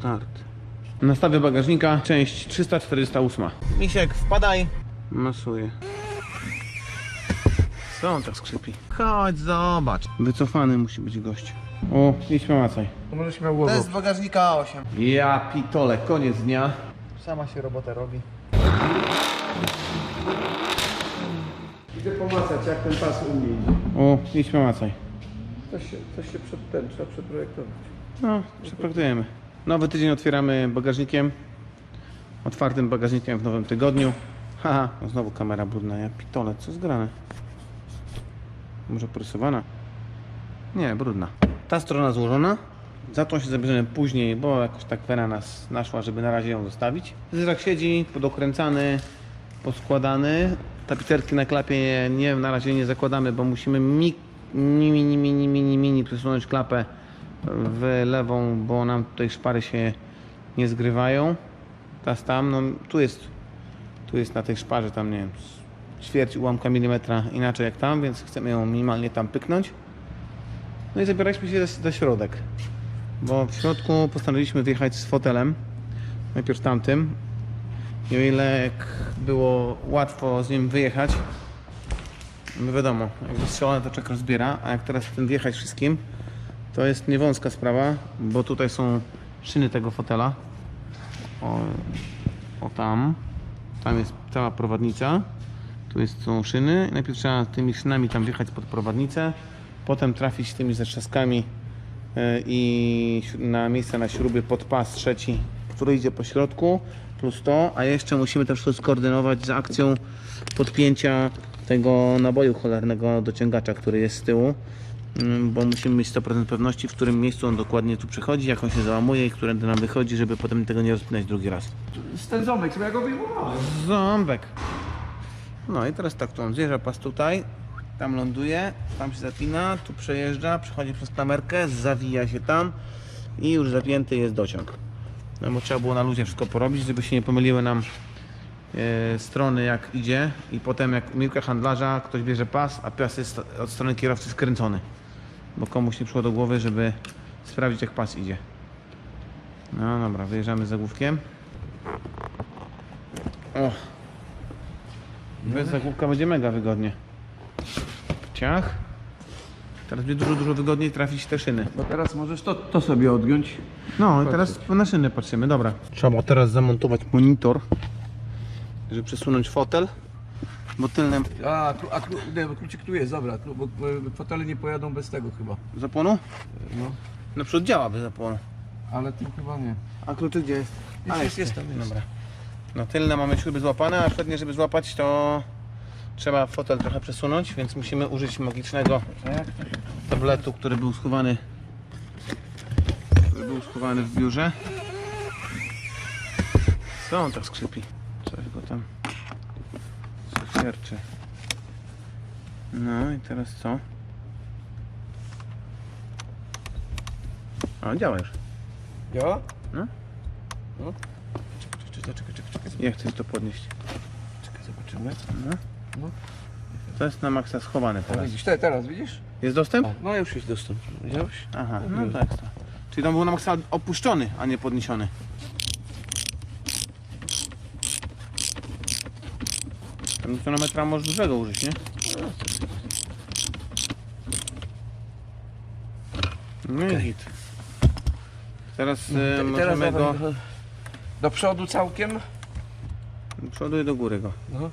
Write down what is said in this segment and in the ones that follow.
Start. Nastawy bagażnika, część 348. Misiek, wpadaj. Masuję. Co on tak skrzypi? Chodź, zobacz. Wycofany musi być gość. O, idź pomacaj. To może śmiał głową. To jest z bagażnika 8. Ja pitole, koniec dnia. Sama się robota robi. Idę pomacać, jak ten pas u mnie idzie. O, idź pomacaj. Coś się, coś się przed, ten, trzeba przeprojektować. No, przepraktujemy. Nowy tydzień otwieramy bagażnikiem. Otwartym bagażnikiem w nowym tygodniu. Haha, no znowu kamera brudna. Ja pitole, co zgrane? Może porysowana? Nie, brudna. Ta strona złożona. Za tą się zabierzemy później, bo jakoś tak Wera nas naszła, żeby na razie ją zostawić. Zrak siedzi, podokręcany, poskładany. Tapicerki na klapie nie, na razie nie zakładamy, bo musimy mi, mini, mini, mini, mini przesunąć klapę w lewą, bo nam tutaj szpary się nie zgrywają. Teraz tam, no tu jest, tu jest na tej szparze tam nie wiem, ćwierć ułamka milimetra inaczej jak tam, więc chcemy ją minimalnie tam pyknąć. No i zabieraliśmy się za środek, bo w środku postanowiliśmy wyjechać z fotelem, najpierw tamtym. I o ile było łatwo z nim wyjechać, no wiadomo, jak wystrzelone to czek rozbiera, a jak teraz ten wjechać wszystkim, to jest niewąska sprawa, bo tutaj są szyny tego fotela. O, o tam. Tam jest cała prowadnica. Tu jest, są szyny. Najpierw trzeba tymi szynami tam wjechać pod prowadnicę. Potem trafić tymi zatrzaskami e, i na miejsce na śruby pod pas trzeci, który idzie po środku. Plus to, a jeszcze musimy to wszystko skoordynować z akcją podpięcia tego naboju cholernego dociągacza, który jest z tyłu. Mm, bo musimy mieć 100% pewności, w którym miejscu on dokładnie tu przychodzi, jak on się załamuje i którędy nam wychodzi, żeby potem tego nie rozpinać drugi raz. Z ten ząbek, sobie ja go wyjmowałem. Ząbek. No i teraz tak, tu on zjeżdża pas tutaj, tam ląduje, tam się zapina, tu przejeżdża, przechodzi przez klamerkę, zawija się tam i już zapięty jest dociąg. No bo trzeba było na luzie wszystko porobić, żeby się nie pomyliły nam e, strony jak idzie i potem jak miłka handlarza, ktoś bierze pas, a pas jest od strony kierowcy skręcony. Bo komuś nie przyszło do głowy, żeby sprawdzić jak pas idzie. No dobra, wyjeżdżamy z zagłówkiem. O. Bez zagłówka będzie mega wygodnie. Ciach. Teraz będzie dużo, dużo wygodniej trafić te szyny. Bo teraz możesz to, to sobie odgiąć. No i teraz na szyny patrzymy, dobra. Trzeba teraz zamontować monitor, żeby przesunąć fotel, bo tylne A, klu, a klu, nie, bo kluczyk tu jest, dobra, klu, bo fotele nie pojadą bez tego chyba. zapłonu? No, Naprzód działaby zapłonu. ale tym chyba nie. A kluczyk gdzie jest? Jest, jest tam, jest. Dobra. No tylne mamy śruby złapane, a przednie żeby złapać to trzeba fotel trochę przesunąć, więc musimy użyć magicznego tabletu, który był schowany który był schowany w biurze. Co on tak skrzypi? Coś go tam wierczy. No i teraz co? O, działa już. Działa? No. No. Czekaj, czekaj, czekaj, czekaj, czekaj, Jak chcesz to podnieść? czekaj zobaczymy. No. No. To jest na maksa schowane O, teraz. widzisz, te, teraz widzisz? Jest dostęp? O, no już jest dostęp. Widziałeś? Aha, no to jest to. Czyli tam był na maksa opuszczony, a nie podniesiony. Tam tonometra możesz dużego użyć, nie? No i hit. Teraz e, Te- teraz możemy go dawaj trochę do przodu całkiem. do przodu i do góry go. No.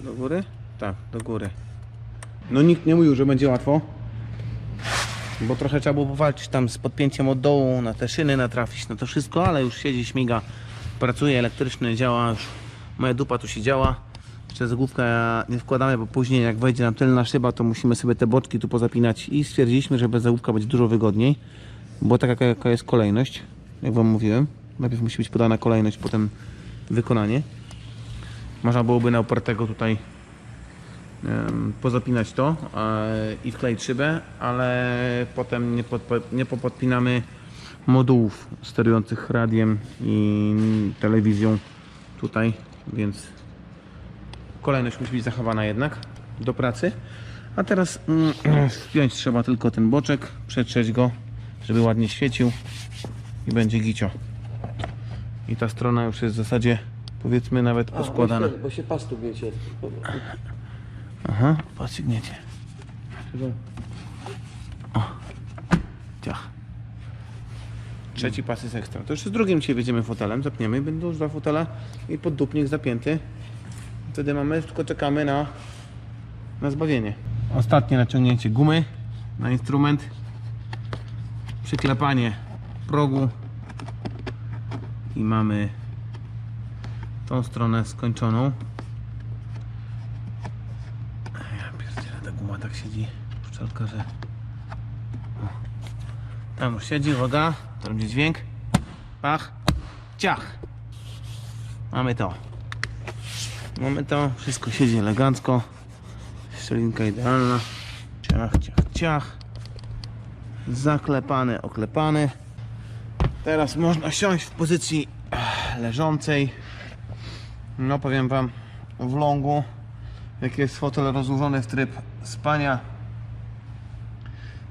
Do góry? Tak, do góry. No nikt nie mówił, że będzie łatwo. Bo trochę trzeba było powalczyć tam z podpięciem od dołu, na te szyny natrafić, na to wszystko, ale już siedzi, śmiga, pracuje elektryczny, działa już. Moja dupa tu się działa. Zagłówka nie wkładamy, bo później jak wejdzie nam tylna szyba, to musimy sobie te boczki tu pozapinać i stwierdziliśmy, że bez zagłówka będzie dużo wygodniej. Bo taka jaka- jest kolejność, jak wam mówiłem. Najpierw musi być podana kolejność, potem wykonanie. Można byłoby na opartego tutaj pozapinać to e, i wkleić szybę, ale potem nie, nie popodpinamy modułów sterujących radiem i telewizją tutaj, więc kolejność musi być zachowana jednak do pracy. A teraz mm, wpiąć trzeba tylko ten boczek, przetrzeć go, żeby ładnie świecił i będzie gicio. I ta strona już jest w zasadzie powiedzmy nawet poskładana. bo się pas tu wiecie. Aha, podciągniecie. Ciach. Trzeci pas jest ekstra. To jeszcze z drugim dzisiaj wjedziemy fotelem, zapniemy, będą już dwa fotele i poddupnik zapięty. Wtedy mamy, tylko czekamy na, na zbawienie. Ostatnie naciągnięcie gumy na instrument. Przyklepanie progu. I mamy tą stronę skończoną. Ja pierdzielę, ta guma tak siedzi, szczelka, że... O. Tam już siedzi, uwaga, to będzie dźwięk. Pach, ciach. Mamy to. Mamy to, wszystko siedzi elegancko. Szczelinka idealna. Ciach, ciach, ciach. Zaklepany, oklepany. Teraz można siąść w pozycji leżącej. No powiem wam, w longu jak jest fotel rozłożony w tryb spania.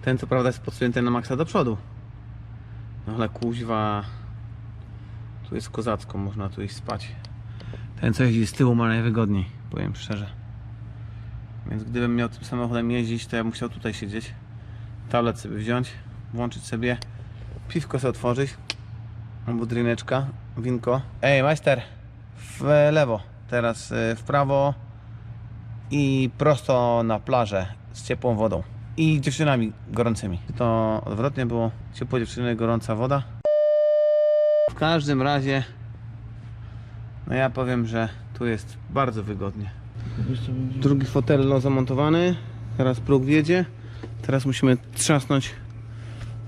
Ten co prawda jest podsunięty na maksa do przodu. No ale kuźwa. Tu jest kozacko, można tu iść spać. Ten co jeździ z tyłu ma najwygodniej, powiem szczerze. Więc gdybym miał tym samochodem jeździć, to ja bym musiał tutaj siedzieć. Tablet sobie wziąć, włączyć sobie, piwko sobie otworzyć. Albo drineczka, winko. Ej, majster, w lewo, teraz y, w prawo i prosto na plażę z ciepłą wodą i dziewczynami gorącymi. To odwrotnie było ciepłe dziewczyny, gorąca woda. W każdym razie, no ja powiem, że tu jest bardzo wygodnie. Drugi fotel zamontowany, teraz próg wjedzie. Teraz musimy trzasnąć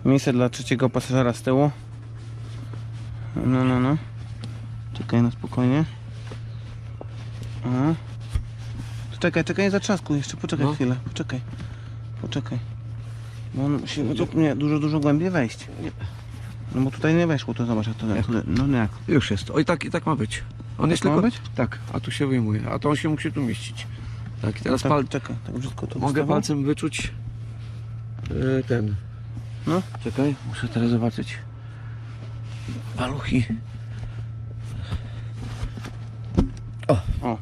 miejsce dla trzeciego pasażera z tyłu. No, no, no. Czekaj na spokojnie. O. Czekaj, czekaj, za trzasku jeszcze, poczekaj No. chwilę, poczekaj. Poczekaj. Bo on musi według mnie dużo, dużo głębiej wejść. No bo tutaj nie weszło, to zobacz jak to jak. No nie jak. Już jest. O i tak, i tak ma być. On jest ma tylko... być? Tak, a tu się wyjmuje. A to on się musi tu mieścić. Tak, i teraz tak, pal... Czekaj, tak brzydko to mogę palcem wyczuć yy, ten. No. Czekaj, muszę teraz zobaczyć. Paluchi. O.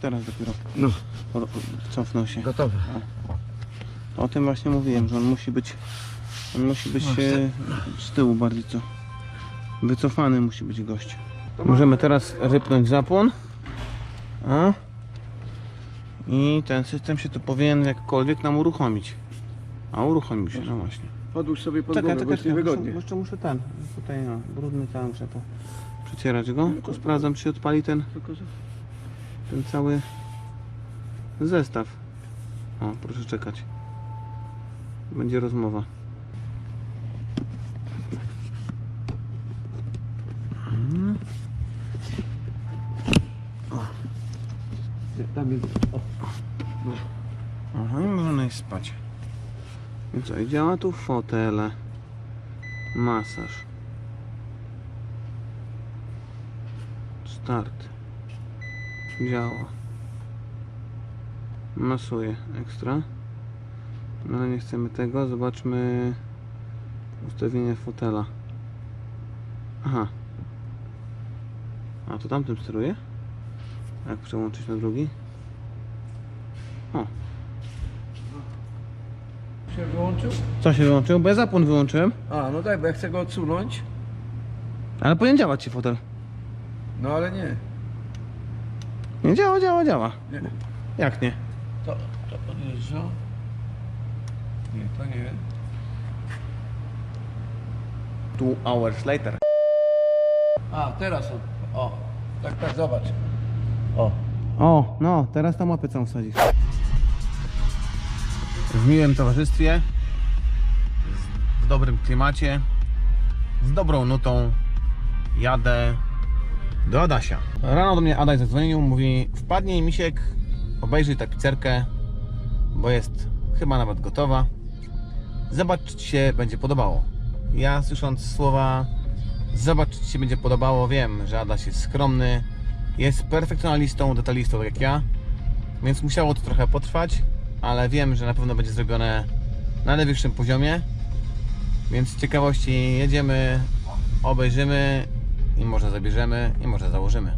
Teraz dopiero No, o- o- cofnął się. gotowe. O tym właśnie mówiłem, że on musi być on musi być No, e, z tyłu bardziej co. Wycofany musi być gość. Możemy teraz rypnąć zapłon. A? I ten system się tu powinien jakkolwiek nam uruchomić. A uruchomił się, no właśnie. Podłóż sobie pod Czekaj, głowę, bo czekaj, czekaj, niewygodnie. jeszcze, muszę ten, tutaj no, brudny tam muszę to przecierać go. Tylko sprawdzam czy się odpali ten, ten cały zestaw. O, proszę czekać. Będzie rozmowa. Tam jest... O, Aha, i można iść spać. I co, i działa tu fotele. Masaż. Start. Działa. Masuje. Ekstra. No ale nie chcemy tego. Zobaczmy ustawienie fotela. Aha. A to tamtym steruje? Jak przełączyć na drugi? O, się wyłączył? Co się wyłączyło? Bo ja zapłon wyłączyłem. A, no tak, bo ja chcę go odsunąć. Ale powinien działać ci fotel. No ale nie. Nie działa, działa, działa. Nie. Jak nie? To, to podjeżdża. Nie, to nie. Two hours later. A, teraz on. O, tak, tak, zobacz. O. O, no, teraz tam łapę całą wsadzisz. W miłym towarzystwie, w dobrym klimacie, z dobrą nutą jadę do Adasia. Rano do mnie Adaś zadzwonił, mówi wpadnij Misiek, obejrzyj tapicerkę, bo jest chyba nawet gotowa. Zobacz, czy Ci się będzie podobało. Ja słysząc słowa zobacz, czy Ci się będzie podobało, wiem, że Adaś jest skromny, jest perfekcjonalistą, detalistą tak jak ja, więc musiało to trochę potrwać, ale wiem, że na pewno będzie zrobione na najwyższym poziomie. Więc z ciekawości jedziemy obejrzymy i może zabierzemy i może założymy.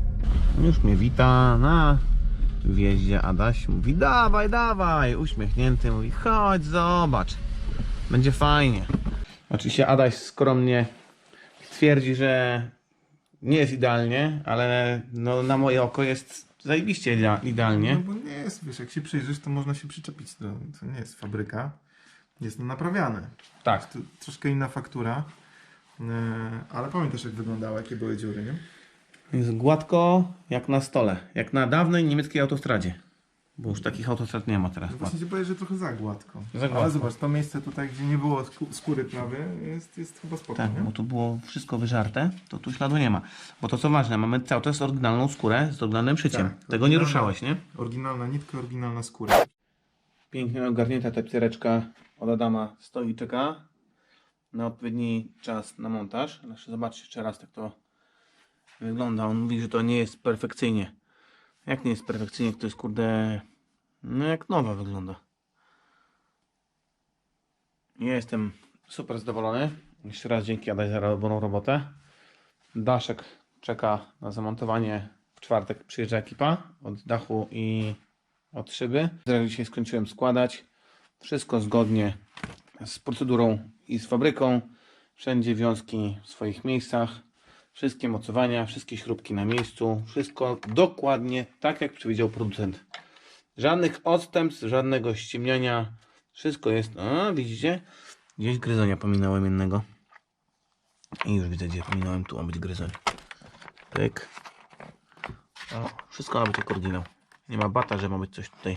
Już mnie wita na wjeździe Adaś. Mówi dawaj, dawaj, uśmiechnięty. Mówi chodź, zobacz. Będzie fajnie. Oczywiście Adaś skromnie twierdzi, że nie jest idealnie, ale no, na moje oko jest zajebiście idea- idealnie. No bo nie jest, wiesz, jak się przyjrzysz, to można się przyczepić. To, to nie jest fabryka. Jest to naprawiane. Tak. To troszkę inna faktura. Yy, ale pamiętasz, jak wyglądało, jakie były dziury, nie? Jest gładko jak na stole, jak na dawnej niemieckiej autostradzie. Bo już takich autostrad nie ma teraz. No właśnie ci powiem, że trochę za gładko. Za gładko. Ale zobacz, to miejsce tutaj, gdzie nie było skó- skóry prawy, jest, jest chyba spoko, Tak, nie? bo tu było wszystko wyżarte, to tu śladu nie ma. Bo to co ważne, mamy cały czas oryginalną skórę z oryginalnym szyciem. Tak, Tego nie oryginalna. ruszałeś, nie? Oryginalna nitka, oryginalna skóra. Pięknie ogarnięta tapicereczka od Adama stoi i czeka na odpowiedni czas na montaż. Znaczy, zobaczcie jeszcze raz, jak to wygląda. On mówi, że to nie jest perfekcyjnie. Jak nie jest perfekcyjnie, to jest kurde, no jak nowa wygląda. Ja jestem super zadowolony. Jeszcze raz dzięki Adaś za robioną robotę. Daszek czeka na zamontowanie. W czwartek przyjeżdża ekipa od dachu i od szyby. Teraz dzisiaj skończyłem składać. Wszystko zgodnie z procedurą i z fabryką. Wszędzie wiązki w swoich miejscach. Wszystkie mocowania, wszystkie śrubki na miejscu. Wszystko dokładnie tak, jak przewidział producent. Żadnych odstępstw, żadnego ściemniania. Wszystko jest. A, widzicie? Gdzieś gryzonia pominąłem jednego. I już widzę, gdzie pominąłem. Tu ma być gryzoń. Pyk. O, wszystko ma być jak oryginał. Nie ma bata, że ma być coś tutaj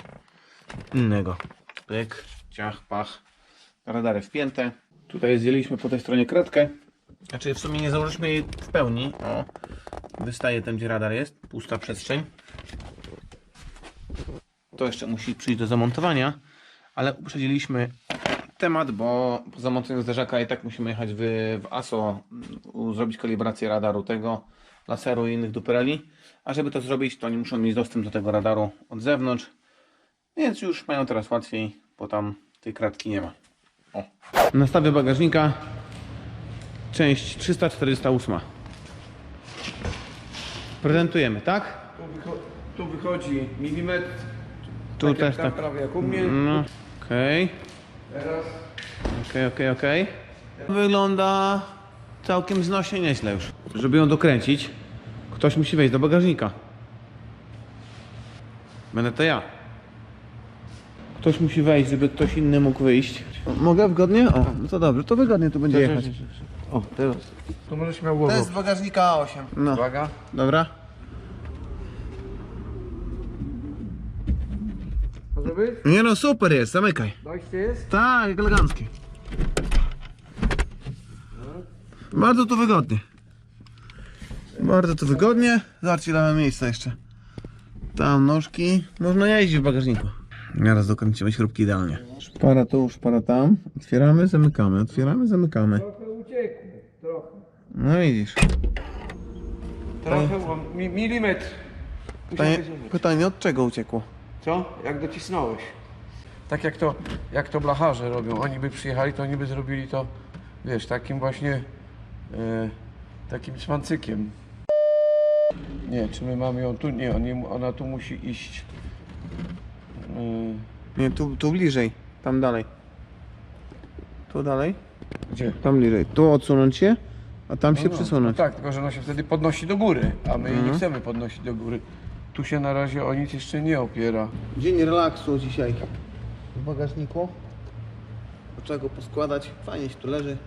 innego. Pyk, ciach, pach. Radary wpięte. Tutaj zdjęliśmy po tej stronie kratkę. Znaczy w sumie nie założyliśmy jej w pełni. O, wystaje tam, gdzie radar jest. Pusta przestrzeń. To jeszcze musi przyjść do zamontowania. Ale uprzedziliśmy temat, bo po zamontowaniu zderzaka i tak musimy jechać w, w ASO, mm, zrobić kalibrację radaru tego, laseru i innych dupereli. A żeby to zrobić, to oni muszą mieć dostęp do tego radaru od zewnątrz. Więc już mają teraz łatwiej, bo tam tej kratki nie ma. O. Nastawię bagażnika. Część 348. Prezentujemy, tak? Tu, wycho- tu wychodzi milimetr. Tu tak jak też tam, tak. prawie jak u mnie. No, okej. Teraz Okej, okej, okej. Wygląda całkiem znośnie nieźle już. Żeby ją dokręcić, ktoś musi wejść do bagażnika. Będę to ja. Ktoś musi wejść, żeby ktoś inny mógł wyjść. Mogę wygodnie? O, no to dobrze, to wygodnie tu będzie jechać. O, teraz. to możesz miał To głowę. jest z bagażnika A8. No, Uwaga. dobra. Może być? Nie no, super jest, zamykaj. Dojście jest? Tak, eleganckie. Bardzo to wygodnie. Bardzo to wygodnie. Zobaczcie, ile mamy miejsca jeszcze. Tam nóżki. Można jeździć w bagażniku. Teraz dokręcimy śrubki idealnie. Szpara tu, szpara tam. Otwieramy, zamykamy, otwieramy, zamykamy. No widzisz. Trochę, o, mi, milimetr. Pytanie, pytanie od czego uciekło? Co? Jak docisnąłeś? Tak jak to, jak to blacharze robią. Oni by przyjechali, to oni by zrobili to, wiesz, takim właśnie, e, takim cwancykiem. Nie, czy my mamy ją tu? Nie, on nie ona tu musi iść. E, Nie, tu, tu bliżej. Tam dalej. Tu dalej? gdzie? Tam bliżej. Tu odsunąć się, a tam się No, no, przesunąć. No tak, tylko że ona się wtedy podnosi do góry, a my jej Mhm. nie chcemy podnosić do góry. Tu się na razie o nic jeszcze nie opiera. Dzień relaksu dzisiaj w bagażniku. Trzeba go poskładać. Fajnie się tu leży.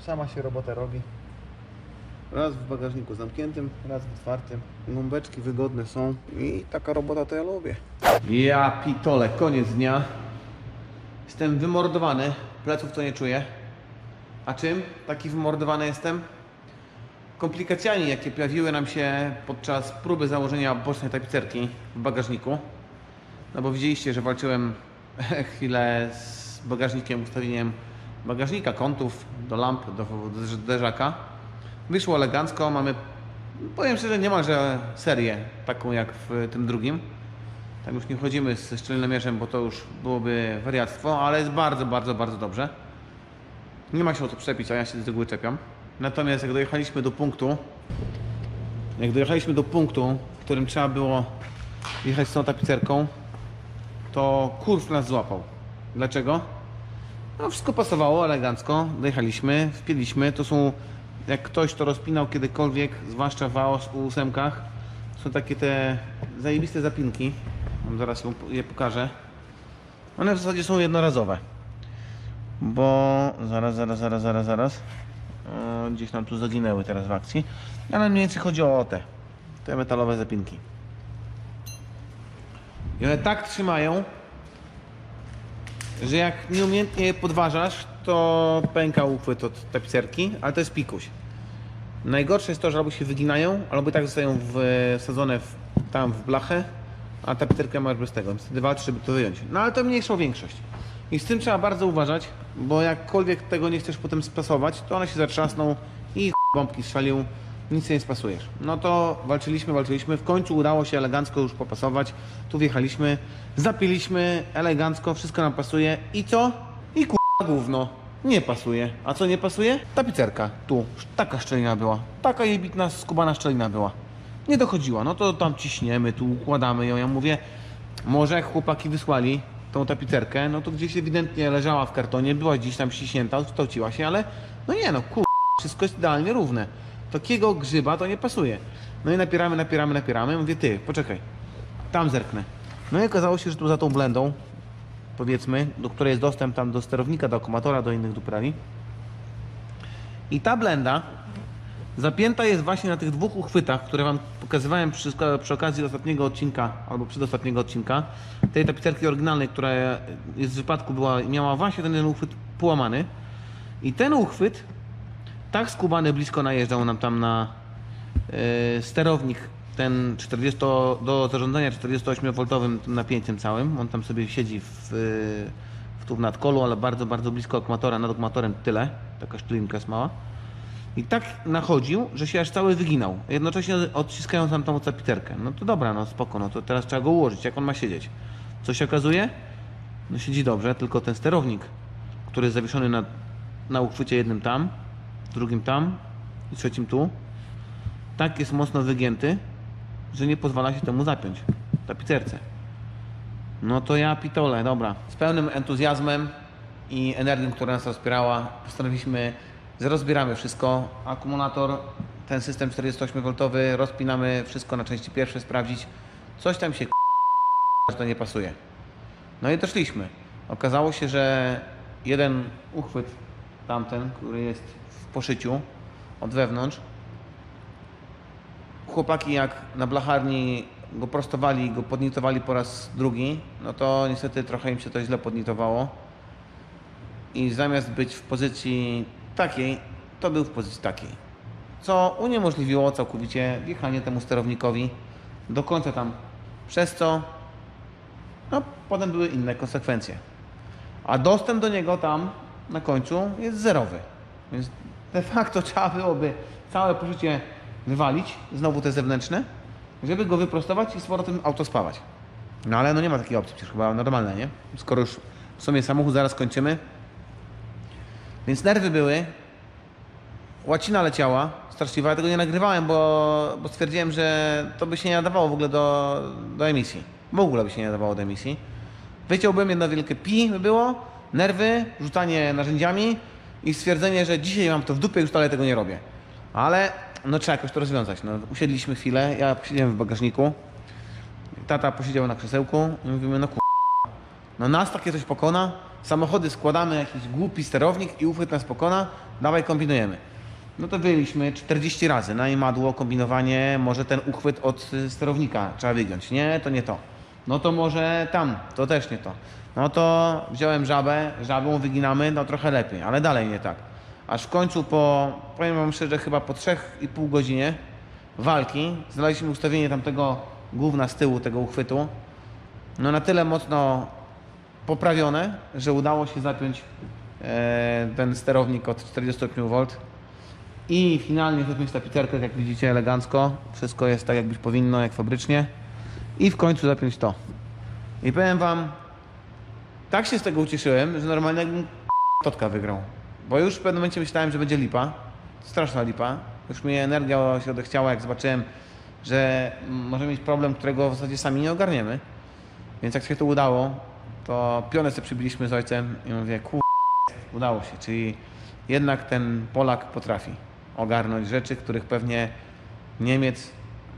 Sama się robota robi. Raz w bagażniku zamkniętym, raz w otwartym. Gąbeczki wygodne są i taka robota to ja lubię. Ja pitole, koniec dnia. Jestem wymordowany, pleców to nie czuję. A czym taki wymordowany jestem? Komplikacjami, jakie pojawiły nam się podczas próby założenia bocznej tapicerki w bagażniku. No bo widzieliście, że walczyłem chwilę z bagażnikiem, ustawieniem bagażnika, kątów do lamp, do zderzaka. Wyszło elegancko, mamy, powiem szczerze, niemalże serię, taką jak w tym drugim. Tam już nie wchodzimy ze szczelnomierzem, bo to już byłoby wariactwo, ale jest bardzo, bardzo, bardzo dobrze. Nie ma się o co przepić, a ja się z reguły czepiam. Natomiast jak dojechaliśmy do punktu, jak dojechaliśmy do punktu, w którym trzeba było jechać z tą tapicerką, to kurw nas złapał. Dlaczego? No wszystko pasowało elegancko, dojechaliśmy, wpięliśmy. To są, jak ktoś to rozpinał kiedykolwiek, zwłaszcza w AOS-8, są takie te zajebiste zapinki. Zaraz je pokażę. One w zasadzie są jednorazowe. Bo zaraz, zaraz, zaraz, zaraz, zaraz. Gdzieś nam tu zaginęły teraz w akcji. Ale mniej więcej chodzi o te. Te metalowe zapinki. I one tak trzymają, że jak nieumiejętnie je podważasz, to pęka uchwyt od tapicerki, ale to jest pikuś. Najgorsze jest to, że albo się wyginają, albo tak zostają wsadzone w, tam w blachę, a tapicerkę masz bez tego. Wtedy walczysz, żeby to wyjąć. No ale to mniejszą większość. I z tym trzeba bardzo uważać, bo jakkolwiek tego nie chcesz potem spasować, to one się zatrzasną i bombki strzelił, nic nie spasujesz. No to walczyliśmy, walczyliśmy, w końcu udało się elegancko już popasować. Tu wjechaliśmy, zapiliśmy elegancko, wszystko nam pasuje i co? I k***a gówno. Nie pasuje. A co nie pasuje? Tapicerka. Tu. Taka szczelina była. Taka jebitna, skubana szczelina była. Nie dochodziła. No to tam ciśniemy, tu układamy ją. Ja mówię, może chłopaki wysłali tą tapicerkę, no to gdzieś ewidentnie leżała w kartonie, była gdzieś tam ściśnięta, odkształciła się, ale no nie no, kur... wszystko jest idealnie równe. Takiego grzyba to nie pasuje. No i napieramy, napieramy, napieramy. Mówię, ty, poczekaj, tam zerknę. No i okazało się, że tu za tą blendą, powiedzmy, do której jest dostęp tam do sterownika, do akumulatora, do innych duprali. I ta blenda zapięta jest właśnie na tych dwóch uchwytach, które Wam pokazywałem przy, przy okazji ostatniego odcinka, albo przedostatniego odcinka, tej tapicerki oryginalnej, która jest w wypadku była, miała właśnie ten jeden uchwyt połamany. I ten uchwyt, tak skubany blisko najeżdżał nam tam na e, sterownik, ten 40, do zarządzania 48V napięciem całym. On tam sobie siedzi w, w tu w nadkolu, ale bardzo, bardzo blisko akumulatora, nad akumulatorem tyle. Taka sztulimka jest mała. I tak nachodził, że się aż cały wyginał. Jednocześnie odciskając nam tą zapiterkę. No to dobra, no spoko, no to teraz trzeba go ułożyć. Jak on ma siedzieć? Co się okazuje? No siedzi dobrze, tylko ten sterownik, który jest zawieszony na, na uchwycie jednym tam, drugim tam i trzecim tu, tak jest mocno wygięty, że nie pozwala się temu zapiąć. Tapicerce. No to ja pitole, dobra. Z pełnym entuzjazmem i energią, która nas rozpierała, postanowiliśmy, rozbieramy wszystko. Akumulator, ten system 48V, rozpinamy wszystko na części pierwsze, sprawdzić. Coś tam się że to nie pasuje. No i doszliśmy. Okazało się, że jeden uchwyt, tamten, który jest w poszyciu od wewnątrz, chłopaki jak na blacharni go prostowali, go podnitowali po raz drugi, no to niestety trochę im się to źle podnitowało. I zamiast być w pozycji takiej, to był w pozycji takiej. Co uniemożliwiło całkowicie wjechanie temu sterownikowi do końca tam. Przez co no, potem były inne konsekwencje. A dostęp do niego tam na końcu jest zerowy. Więc de facto trzeba byłoby całe poszycie wywalić, znowu te zewnętrzne, żeby go wyprostować i z powrotem auto spawać. No ale no nie ma takiej opcji, przecież chyba normalne, nie? Skoro już w sumie samochód zaraz kończymy. Więc nerwy były, łacina leciała straszliwa, ja tego nie nagrywałem, bo, bo stwierdziłem, że to by się nie nadawało w ogóle do, do emisji. W ogóle by się nie nadawało do emisji. Wyciąłbym jedno wielkie pi by było, nerwy, rzucanie narzędziami i stwierdzenie, że dzisiaj mam to w dupie, już dalej tego nie robię. Ale no trzeba jakoś to rozwiązać. No, usiedliśmy chwilę, ja posiedziałem w bagażniku, tata posiedział na krzesełku i mówimy, no kur... No nas takie coś pokona, samochody składamy, jakiś głupi sterownik i uchwyt nas pokona, dawaj kombinujemy. No to wyjęliśmy 40 razy na imadło, kombinowanie, może ten uchwyt od sterownika trzeba wygiąć. Nie, to nie to. No to może tam, to też nie to. No to wziąłem żabę, żabą wyginamy, no trochę lepiej, ale dalej nie tak. Aż w końcu po, powiem wam szczerze, chyba po 3,5 godzinie walki znaleźliśmy ustawienie tamtego gówna z tyłu, tego uchwytu, no na tyle mocno poprawione, że udało się zapiąć e, ten sterownik od 48V i finalnie zapiąć tapicerkę, jak widzicie, elegancko. Wszystko jest tak, jak być powinno, jak fabrycznie. I w końcu zapiąć to. I powiem wam, tak się z tego ucieszyłem, że normalnie jakbym totka wygrał. Bo już w pewnym momencie myślałem, że będzie lipa. Straszna lipa. Już mi energia się odechciała, jak zobaczyłem, że możemy mieć problem, którego w zasadzie sami nie ogarniemy. Więc jak się to udało, to pionę sobie przybiliśmy z ojcem i mówię, kur... udało się. Czyli jednak ten Polak potrafi ogarnąć rzeczy, których pewnie Niemiec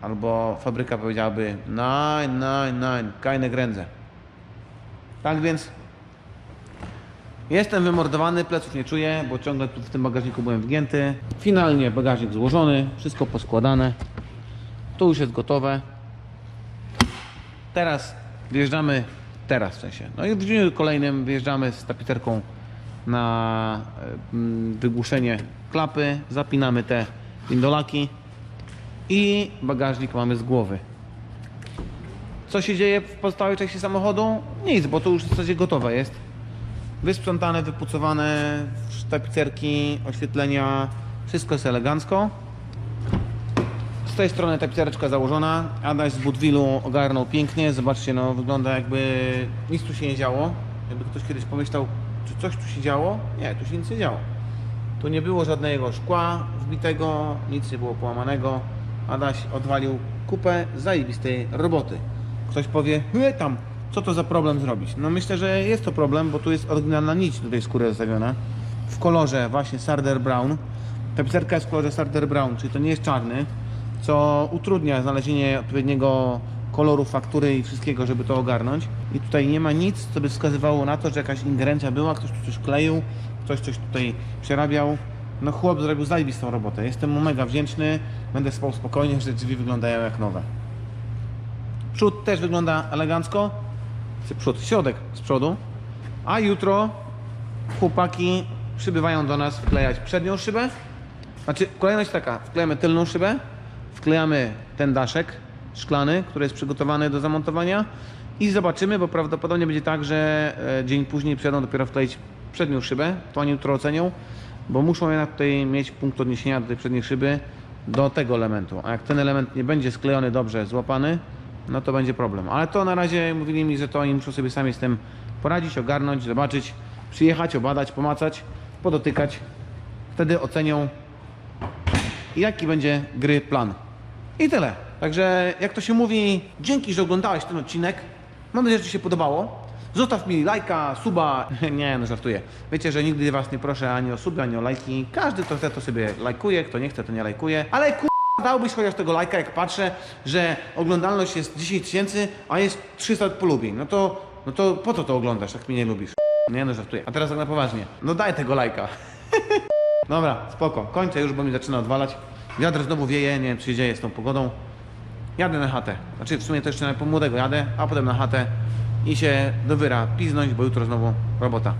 albo fabryka powiedziałaby nein, nein, nein, keine Grenze. Tak więc jestem wymordowany, pleców nie czuję, bo ciągle tu w tym bagażniku byłem wgięty. Finalnie bagażnik złożony, wszystko poskładane. Tu już jest gotowe. Teraz wjeżdżamy, teraz w sensie. No i w dniu kolejnym wjeżdżamy z tapiterką na e, wygłuszenie klapy, zapinamy te indolaki i bagażnik mamy z głowy. Co się dzieje w pozostałej części samochodu? Nic, bo to już w zasadzie gotowe jest. Wysprzątane, wypucowane, tapicerki, oświetlenia, wszystko jest elegancko. Z tej strony tapicereczka założona. Adaś z Budwilu ogarnął pięknie. Zobaczcie, no wygląda jakby nic tu się nie działo. Jakby ktoś kiedyś pomyślał, czy coś tu się działo? Nie, tu się nic nie działo. Tu nie było żadnego szkła wbitego, nic nie było połamanego. Adaś odwalił kupę zajebistej roboty. Ktoś powie, hy tam, co to za problem zrobić? No myślę, że jest to problem, bo tu jest oryginalna nić tej skóry zostawiona. W kolorze właśnie Sarder Brown. Tapicerka jest w kolorze Sarder Brown, czyli to nie jest czarny, co utrudnia znalezienie odpowiedniego koloru faktury i wszystkiego, żeby to ogarnąć. I tutaj nie ma nic, co by wskazywało na to, że jakaś ingerencja była, ktoś tu coś kleił, ktoś coś tutaj przerabiał. No chłop zrobił zajebistą robotę. Jestem mu mega wdzięczny. Będę spał spokojnie, że drzwi wyglądają jak nowe. Przód też wygląda elegancko. Przód, środek z przodu. A jutro chłopaki przybywają do nas wklejać przednią szybę. Znaczy kolejność taka, wklejamy tylną szybę, wklejamy ten daszek szklany, który jest przygotowany do zamontowania i zobaczymy, bo prawdopodobnie będzie tak, że e, dzień później przyjadą dopiero wkleić przednią szybę, to oni jutro ocenią, bo muszą jednak tutaj mieć punkt odniesienia do tej przedniej szyby do tego elementu, a jak ten element nie będzie sklejony dobrze, złapany, no to będzie problem. Ale to na razie mówili mi, że to oni muszą sobie sami z tym poradzić, ogarnąć, zobaczyć, przyjechać, obadać, pomacać, podotykać. Wtedy ocenią, jaki będzie gry plan. I tyle. Także jak to się mówi, dzięki, że oglądałeś ten odcinek. Mam nadzieję, że Ci się podobało. Zostaw mi lajka, suba. Nie, no żartuję. Wiecie, że nigdy Was nie proszę ani o suby, ani o lajki. Każdy, kto chce, to sobie lajkuje, kto nie chce, to nie lajkuje. Ale ku... dałbyś chociaż tego lajka, jak patrzę, że oglądalność jest 10 tysięcy, a jest 300 polubień. No to, no to po co to oglądasz, jak mnie nie lubisz? Nie, no żartuję. A teraz tak na poważnie. No daj tego lajka. Dobra, spoko. Kończę już, bo mi zaczyna odwalać. Wiatr znowu wieje, nie wiem co się dzieje z tą pogodą. Jadę na chatę. Znaczy w sumie to jeszcze na młodego jadę, a potem na chatę i się do wyra piznąć, bo jutro znowu robota.